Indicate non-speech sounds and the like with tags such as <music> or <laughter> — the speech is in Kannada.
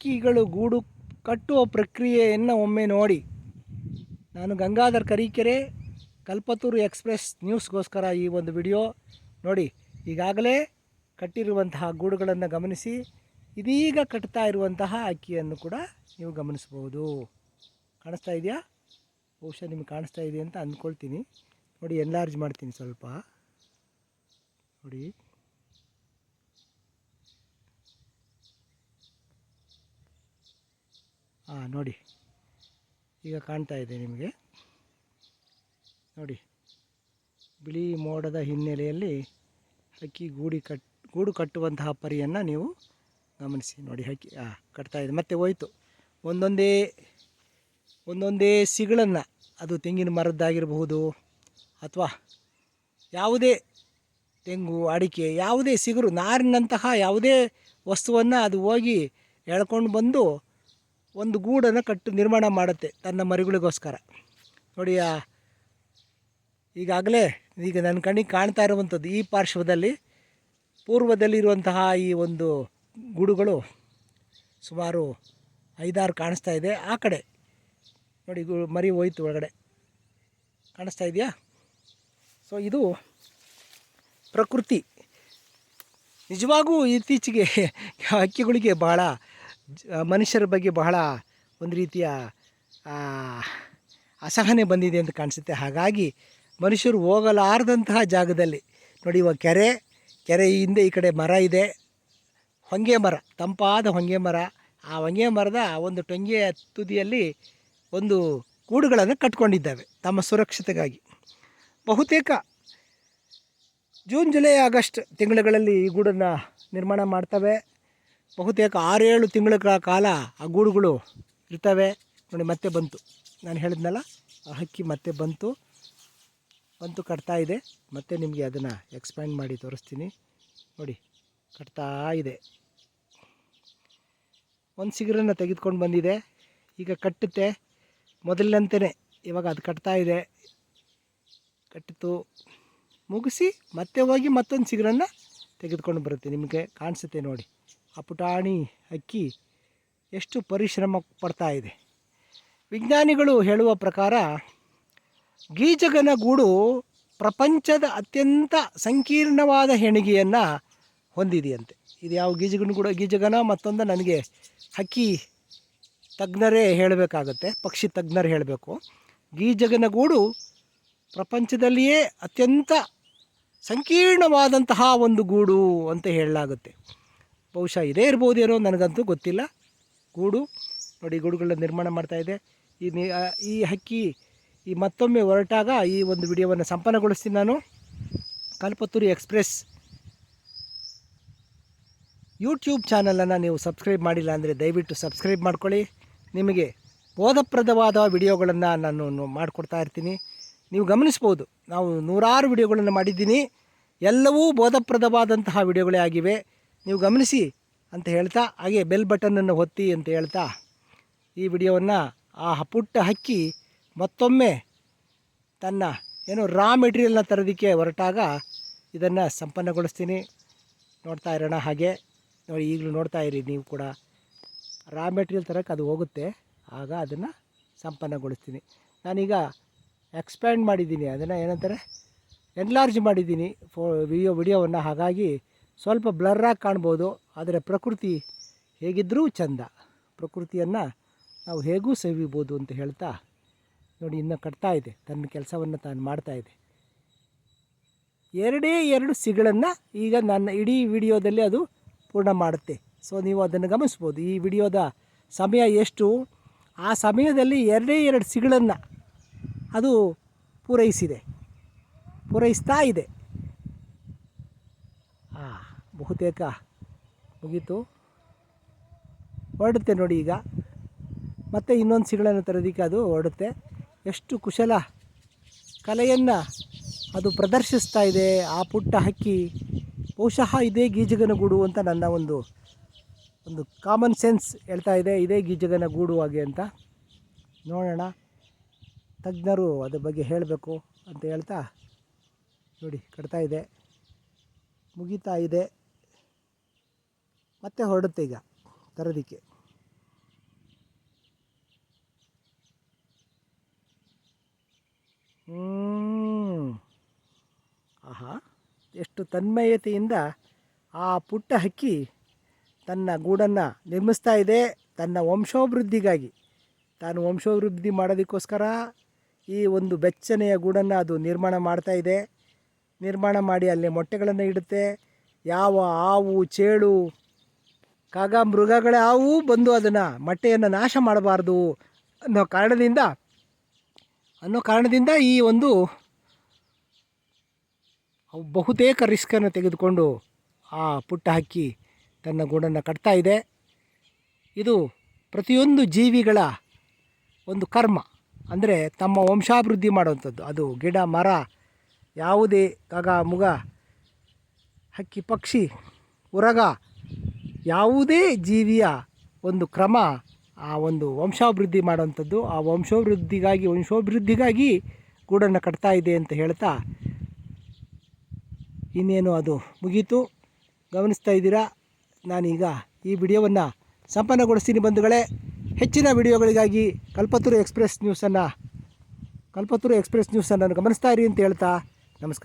ಹಕ್ಕಿಗಳು ಗೂಡು ಕಟ್ಟುವ ಪ್ರಕ್ರಿಯೆಯನ್ನು ಒಮ್ಮೆ ನೋಡಿ. ನಾನು ಗಂಗಾಧರ್ ಕರೀಕೆರೆ, ಕಲ್ಪತೂರು ಎಕ್ಸ್ಪ್ರೆಸ್ ನ್ಯೂಸ್ಗೋಸ್ಕರ ಈ ಒಂದು ವಿಡಿಯೋ ನೋಡಿ. ಈಗಾಗಲೇ ಕಟ್ಟಿರುವಂತಹ ಗೂಡುಗಳನ್ನು ಗಮನಿಸಿ, ಇದೀಗ ಕಟ್ತಾ ಇರುವಂತಹ ಅಕ್ಕಿಯನ್ನು ಕೂಡ ನೀವು ಗಮನಿಸಬಹುದು. ಕಾಣಿಸ್ತಾ ಇದೆಯಾ? ಬಹುಶಃ ನಿಮಗೆ ಕಾಣಿಸ್ತಾ ಇದೆ ಅಂತ ಅಂದ್ಕೊಳ್ತೀನಿ. ನೋಡಿ ಎನ್ಲಾರ್ಜ್ ಮಾಡ್ತೀನಿ ಸ್ವಲ್ಪ. ನೋಡಿ. ಹಾಂ ನೋಡಿ. ಈಗ ಕಾಣ್ತಾ ಇದೆ ನಿಮಗೆ. ನೋಡಿ. ಬಿಳಿ ಮೋಡದ ಹಿನ್ನೆಲೆಯಲ್ಲಿ ಹಕ್ಕಿ ಗೂಡಿ ಕಟ್, ಗೂಡು ಕಟ್ಟುವಂತಹ ಪರಿಯನ್ನು ನೀವು ಗಮನಿಸಿ. ನೋಡಿ ಹಕ್ಕಿ ಹಾಂ ಕಟ್ತಾ ಇದೆ. ಮತ್ತೆ ಹೋಯ್ತು. ಒಂದೊಂದೇ ಒಂದೊಂದೇ ಸಿಗಳನ್ನು, ಅದು ತೆಂಗಿನ ಮರದ್ದಾಗಿರಬಹುದು ಅಥವಾ ಯಾವುದೇ ತೆಂಗು, ಅಡಿಕೆ, ಯಾವುದೇ ಸಿಗುರು, ನಾರಿನಂತಹ ಯಾವುದೇ ವಸ್ತುವನ್ನು ಅದು ಹೋಗಿ ಎಳ್ಕೊಂಡು ಬಂದು ಒಂದು ಗೂಡನ್ನು ಕಟ್ಟು ನಿರ್ಮಾಣ ಮಾಡುತ್ತೆ ತನ್ನ ಮರಿಗಳಿಗೋಸ್ಕರ. ನೋಡಿ ಈಗಾಗಲೇ ಈಗ ನನ್ನ ಕಣ್ಣಿಗೆ ಕಾಣ್ತಾ ಇರುವಂಥದ್ದು ಈ ಪಾರ್ಶ್ವದಲ್ಲಿ ಪೂರ್ವದಲ್ಲಿರುವಂತಹ ಈ ಒಂದು ಗೂಡುಗಳು ಸುಮಾರು ಐದಾರು ಕಾಣಿಸ್ತಾ ಇದೆ. ಆ ಕಡೆ ನೋಡಿ ಗು ಮರಿ ಹೋಯ್ತು ಒಳಗಡೆ. ಕಾಣಿಸ್ತಾ ಇದೆಯಾ? ಸೊ ಇದು ಪ್ರಕೃತಿ. ನಿಜವಾಗೂ ಇತ್ತೀಚೆಗೆ <laughs> ಹಕ್ಕಿಗಳಿಗೆ ಜ- ಮನುಷ್ಯರ ಬಗ್ಗೆ ಬಹಳ ಒಂದು ರೀತಿಯ ಅಸಹನೆ ಬಂದಿದೆ ಅಂತ ಕಾಣಿಸುತ್ತೆ. ಹಾಗಾಗಿ ಮನುಷ್ಯರು ಹೋಗಲಾರದಂತಹ ಜಾಗದಲ್ಲಿ ನೋಡಿ, ಇವಾಗ ಕೆರೆ ಕೆರೆ ಹಿಂದೆ ಈ ಕಡೆ ಮರ ಇದೆ. ಹೊಂಗೆ ಮರ, ತಂಪಾದ ಹೊಂಗೆ ಮರ. ಆ ಹೊಂಗೆ ಮರದ ಒಂದು ಟೊಂಗೆಯ ತುದಿಯಲ್ಲಿ ಒಂದು ಗೂಡುಗಳನ್ನು ಕಟ್ಕೊಂಡಿದ್ದಾವೆ ತಮ್ಮ ಸುರಕ್ಷತೆಗಾಗಿ. ಬಹುತೇಕ ಜೂನ್ ಜುಲೈ ಆಗಸ್ಟ್ ತಿಂಗಳುಗಳಲ್ಲಿ ಈ ಗೂಡನ್ನು ನಿರ್ಮಾಣ ಮಾಡ್ತವೆ. ಬಹುತೇಕ ಆರೇಳು ತಿಂಗಳ ಕಾಲ ಆ ಗೂಡುಗಳು ಇರ್ತವೆ. ನೋಡಿ, ಮತ್ತೆ ಬಂತು. ನಾನು ಹೇಳಿದ್ನಲ್ಲ, ಆ ಹಕ್ಕಿ ಮತ್ತೆ ಬಂತು. ಬಂತು, ಕಟ್ತಾ ಇದೆ. ಮತ್ತೆ ನಿಮಗೆ ಅದನ್ನು ಎಕ್ಸ್ಪ್ಯಾಂಡ್ ಮಾಡಿ ತೋರಿಸ್ತೀನಿ. ನೋಡಿ, ಕಟ್ತಾ ಇದೆ. ಒಂದು ಸಿಗರನ್ನು ತೆಗೆದುಕೊಂಡು ಬಂದಿದೆ. ಈಗ ಕಟ್ಟುತ್ತೆ. ಮೊದಲಿನಂತೆಯೇ ಇವಾಗ ಅದು ಕಟ್ತಾ ಇದೆ. ಕಟ್ಟಿತು. ಮುಗಿಸಿ ಮತ್ತೆ ಹೋಗಿ ಮತ್ತೊಂದು ಸಿಗರನ್ನು ತೆಗೆದುಕೊಂಡು ಬರುತ್ತೆ. ನಿಮಗೆ ಕಾಣಿಸುತ್ತೆ ನೋಡಿ. ಆ ಪುಟಾಣಿ ಅಕ್ಕಿ ಎಷ್ಟು ಪರಿಶ್ರಮ ಪಡ್ತಾ ಇದೆ ವಿಜ್ಞಾನಿಗಳು ಹೇಳುವ ಪ್ರಕಾರ ಗೀಜಗನ ಗೂಡು ಪ್ರಪಂಚದ ಅತ್ಯಂತ ಸಂಕೀರ್ಣವಾದ ಹೆಣಿಗೆಯನ್ನು ಹೊಂದಿದೆಯಂತೆ. ಇದು ಯಾವ ಗೀಜಗನ ಗೂಡು, ಗೀಜಗನ ಮತ್ತೊಂದು ನನಗೆ ಹಕ್ಕಿ ತಜ್ಞರೇ ಹೇಳಬೇಕಾಗತ್ತೆ, ಪಕ್ಷಿ ತಜ್ಞರು ಹೇಳಬೇಕು. ಗೀಜಗನ ಗೂಡು ಪ್ರಪಂಚದಲ್ಲಿಯೇ ಅತ್ಯಂತ ಸಂಕೀರ್ಣವಾದಂತಹ ಒಂದು ಗೂಡು ಅಂತ ಹೇಳಲಾಗುತ್ತೆ. ಬಹುಶಃ ಇದೇ ಇರ್ಬೋದೇನೋ ನನಗಂತೂ ಗೊತ್ತಿಲ್ಲ. ಗೂಡು, ನೋಡಿ ಗೂಡುಗಳನ್ನ ನಿರ್ಮಾಣ ಮಾಡ್ತಾ ಇದೆ. ಈ ಈ ಹಕ್ಕಿ ಈ ಮತ್ತೊಮ್ಮೆ ಹೊರಟಾಗ ಈ ಒಂದು ವಿಡಿಯೋವನ್ನು ಸಂಪನ್ನಗೊಳಿಸ್ತೀನಿ ನಾನು. ಕಲ್ಪತ್ತೂರಿ ಎಕ್ಸ್ಪ್ರೆಸ್ ಯೂಟ್ಯೂಬ್ ಚಾನಲನ್ನು ನೀವು ಸಬ್ಸ್ಕ್ರೈಬ್ ಮಾಡಿಲ್ಲ ಅಂದರೆ ದಯವಿಟ್ಟು ಸಬ್ಸ್ಕ್ರೈಬ್ ಮಾಡ್ಕೊಳ್ಳಿ. ನಿಮಗೆ ಬೋಧಪ್ರದವಾದ ವಿಡಿಯೋಗಳನ್ನು ನಾನು ಮಾಡಿಕೊಡ್ತಾ ಇರ್ತೀನಿ. ನೀವು ಗಮನಿಸ್ಬೋದು, ನಾವು ನೂರಾರು ವಿಡಿಯೋಗಳನ್ನು ಮಾಡಿದ್ದೀನಿ. ಎಲ್ಲವೂ ಬೋಧಪ್ರದವಾದಂತಹ ವಿಡಿಯೋಗಳೇ ಆಗಿವೆ. ನೀವು ಗಮನಿಸಿ ಅಂತ ಹೇಳ್ತಾ, ಹಾಗೆ ಬೆಲ್ ಬಟನನ್ನು ಒತ್ತಿ ಅಂತ ಹೇಳ್ತಾ, ಈ ವಿಡಿಯೋವನ್ನು ಆ ಪುಟ್ಟ ಹಕ್ಕಿ ಮತ್ತೊಮ್ಮೆ ತನ್ನ ಏನು ರಾ ಮೆಟೀರಿಯಲ್ನ ತರೋದಕ್ಕೆ ಹೊರಟಾಗ ಇದನ್ನು ಸಂಪನ್ನಗೊಳಿಸ್ತೀನಿ. ನೋಡ್ತಾ ಇರೋಣ ಹಾಗೆ. ನೋಡಿ, ಈಗಲೂ ನೋಡ್ತಾ ಇರಿ ನೀವು ಕೂಡ. ರಾ ಮೆಟೀರಿಯಲ್ ತರೋಕ್ಕೆ ಅದು ಹೋಗುತ್ತೆ. ಆಗ ಅದನ್ನು ಸಂಪನ್ನಗೊಳಿಸ್ತೀನಿ. ನಾನೀಗ ಎಕ್ಸ್ಪ್ಯಾಂಡ್ ಮಾಡಿದ್ದೀನಿ. ಅದನ್ನು ಏನಂತಾರೆ? ಎನ್ಲಾರ್ಜ್ ಮಾಡಿದ್ದೀನಿ. ಫೋ ವಿಡಿಯೋ ವಿಡಿಯೋವನ್ನು. ಹಾಗಾಗಿ ಸ್ವಲ್ಪ ಬ್ಲರ್ರಾಗಿ ಕಾಣ್ಬೋದು, ಆದರೆ ಪ್ರಕೃತಿ ಹೇಗಿದ್ದರೂ ಚಂದ. ಪ್ರಕೃತಿಯನ್ನು ನಾವು ಹೇಗೂ ಸವಿಬೋದು ಅಂತ ಹೇಳ್ತಾ ನೋಡಿ, ಇನ್ನೂ ಕಟ್ತಾ ಇದೆ. ತನ್ನ ಕೆಲಸವನ್ನು ತಾನು ಮಾಡ್ತಾ ಇದೆ. ಎರಡೇ ಎರಡು ಸಿಗಳನ್ನು ಈಗ ನನ್ನ ಇಡೀ ವಿಡಿಯೋದಲ್ಲಿ ಅದು ಪೂರ್ಣ ಮಾಡುತ್ತೆ. ಸೊ, ನೀವು ಅದನ್ನು ಗಮನಿಸ್ಬೋದು. ಈ ವಿಡಿಯೋದ ಸಮಯ ಎಷ್ಟು? ಆ ಸಮಯದಲ್ಲಿ ಎರಡೇ ಎರಡು ಸಿಗಳನ್ನು ಅದು ಪೂರೈಸಿದೆ. ಪೂರೈಸ್ತಾ ಇದೆ. ಬಹುತೇಕ ಮುಗೀತು. ಹೊರಡುತ್ತೆ ನೋಡಿ ಈಗ. ಮತ್ತೆ ಇನ್ನೊಂದು ಸಿಗಳನ್ನು ತರೋದಕ್ಕೆ ಅದು ಹೊರಡುತ್ತೆ. ಎಷ್ಟು ಕುಶಲ ಕಲೆಯನ್ನು ಅದು ಪ್ರದರ್ಶಿಸ್ತಾ ಇದೆ. ಆ ಪುಟ್ಟ ಹಕ್ಕಿ ಬಹುಶಃ ಇದೇ ಗೀಜಗನ ಗೂಡು ಅಂತ ನನ್ನ ಒಂದು ಒಂದು ಕಾಮನ್ ಸೆನ್ಸ್ ಹೇಳ್ತಾ ಇದೆ. ಇದೇ ಗೀಜಗನ ಗೂಡು ಹಾಗೆ ಅಂತ ನೋಡೋಣ. ತಜ್ಞರು ಅದ್ರ ಬಗ್ಗೆ ಹೇಳಬೇಕು ಅಂತ ಹೇಳ್ತಾ ನೋಡಿ, ಕಟ್ತಾ ಇದೆ. ಮುಗಿತಾ ಇದೆ. ಮತ್ತೆ ಹೊರಡುತ್ತೆ ಈಗ ತರೋದಕ್ಕೆ ಆಹಾ, ಎಷ್ಟು ತನ್ಮಯತೆಯಿಂದ ಆ ಪುಟ್ಟ ಹಕ್ಕಿ ತನ್ನ ಗೂಡನ್ನು ನಿರ್ಮಿಸ್ತಾ ಇದೆ, ತನ್ನ ವಂಶೋಭಿವೃದ್ಧಿಗಾಗಿ. ತಾನು ವಂಶೋಭಿವೃದ್ಧಿ ಮಾಡೋದಕ್ಕೋಸ್ಕರ ಈ ಒಂದು ಬೆಚ್ಚನೆಯ ಗೂಡನ್ನು ಅದು ನಿರ್ಮಾಣ ಮಾಡ್ತಾ ಇದೆ. ನಿರ್ಮಾಣ ಮಾಡಿ ಅಲ್ಲಿ ಮೊಟ್ಟೆಗಳನ್ನು ಇಡುತ್ತೆ. ಯಾವ ಹಾವು ಚೇಳು ಕಾಗ ಹಾವು ಬಂದು ಅದನ್ನು ಮೊಟ್ಟೆಯನ್ನು ನಾಶ ಮಾಡಬಾರ್ದು ಅನ್ನೋ ಕಾರಣದಿಂದ ಅನ್ನೋ ಕಾರಣದಿಂದ ಈ ಒಂದು ಬಹುತೇಕ ರಿಸ್ಕನ್ನು ತೆಗೆದುಕೊಂಡು ಆ ಪುಟ್ಟ ಹಕ್ಕಿ ತನ್ನ ಗೂಡನ್ನು ಕಟ್ತಾ ಇದೆ. ಇದು ಪ್ರತಿಯೊಂದು ಜೀವಿಗಳ ಒಂದು ಕರ್ಮ. ಅಂದರೆ ತಮ್ಮ ವಂಶಾಭಿವೃದ್ಧಿ ಮಾಡುವಂಥದ್ದು. ಅದು ಗಿಡ, ಮರ, ಯಾವುದೇ ಕಗ, ಮುಗ, ಹಕ್ಕಿ, ಪಕ್ಷಿ, ಉರಗ ಯಾವುದೇ ಜೀವಿಯ ಒಂದು ಕ್ರಮ, ಆ ಒಂದು ವಂಶಾಭಿವೃದ್ಧಿ ಮಾಡುವಂಥದ್ದು, ಆ ವಂಶಾಭಿವೃದ್ಧಿಗಾಗಿ ವಂಶಾಭಿವೃದ್ಧಿಗಾಗಿ ಗೂಡನ್ನು ಕಟ್ತಾ ಇದೆ ಅಂತ ಹೇಳ್ತಾ ಇನ್ನೇನು ಅದು ಮುಗೀತು. ಗಮನಿಸ್ತಾ ಇದ್ದೀರಾ? ನಾನೀಗ ಈ ವಿಡಿಯೋವನ್ನು ಸಂಪನ್ನಗೊಳಿಸ್ತೀನಿ ಬಂಧುಗಳೇ. ಹೆಚ್ಚಿನ ವಿಡಿಯೋಗಳಿಗಾಗಿ ಕಲ್ಪತೂರು ಎಕ್ಸ್ಪ್ರೆಸ್ ನ್ಯೂಸನ್ನು, ಕಲ್ಪತೂರು ಎಕ್ಸ್ಪ್ರೆಸ್ ನ್ಯೂಸನ್ನು ಗಮನಿಸ್ತಾ ಇರಿ ಅಂತ ಹೇಳ್ತಾ ನಮಸ್ಕಾರ.